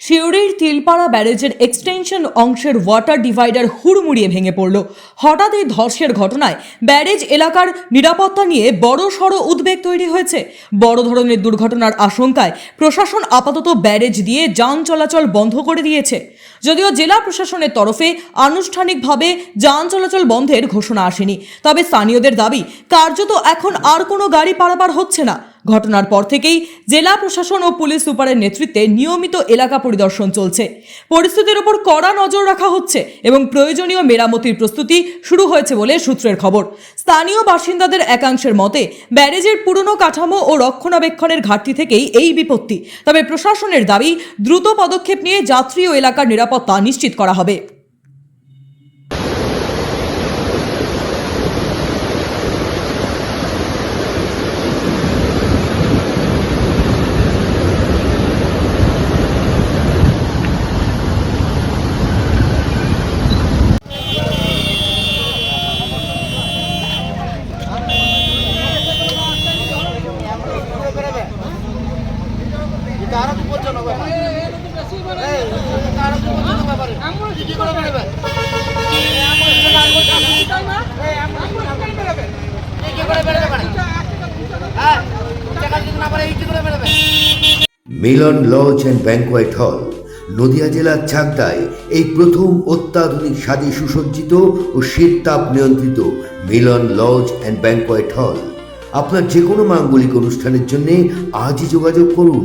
শিউরির তিলপাড়া ব্যারেজের এক্সটেনশন অংশের water divider হুড়মুড়িয়ে ভেঙে পড়ল। হঠাৎ এই ধসের ঘটনায় ব্যারেজ এলাকার নিরাপত্তা নিয়ে বড় সড় উদ্বেগ তৈরি হয়েছে। বড় ধরনের দুর্ঘটনার আশঙ্কায় প্রশাসন আপাতত ব্যারেজ দিয়ে যান চলাচল বন্ধ করে দিয়েছে। যদিও জেলা প্রশাসনের তরফে আনুষ্ঠানিকভাবে যান চলাচল বন্ধের ঘোষণা আসেনি। তবে স্থানীয়দের দাবি, কার্যত এখন আর কোনো গাড়ি পারাপার হচ্ছে না। ঘটনার পর থেকেই জেলা প্রশাসন ও পুলিশ সুপারের নেতৃত্বে নিয়মিত এলাকা পরিদর্শন চলছে। পরিস্থিতির উপর কড়া নজর রাখা হচ্ছে এবং প্রয়োজনীয় মেরামতির প্রস্তুতি শুরু হয়েছে বলে সূত্রের খবর। স্থানীয় বাসিন্দাদের একাংশের মতে, ব্যারেজের পুরনো কাঠামো ও রক্ষণাবেক্ষণের ঘাটতি থেকেই এই বিপত্তি। তবে প্রশাসনের দাবি, দ্রুত পদক্ষেপ নিয়ে যাত্রী ও এলাকার নিরাপত্তা নিশ্চিত করা হবে। মিলন লজ অ্যান্ড ব্যাংকোয়েট হল নদিয়া জেলার চাকদায় এই প্রথম অত্যাধুনিক স্বাদে সুসজ্জিত ও শীত তাপ নিয়ন্ত্রিত মিলন লজ অ্যান্ড ব্যাংকোয়েট হল। আপনার যে কোনো মাঙ্গলিক অনুষ্ঠানের জন্য আজই যোগাযোগ করুন।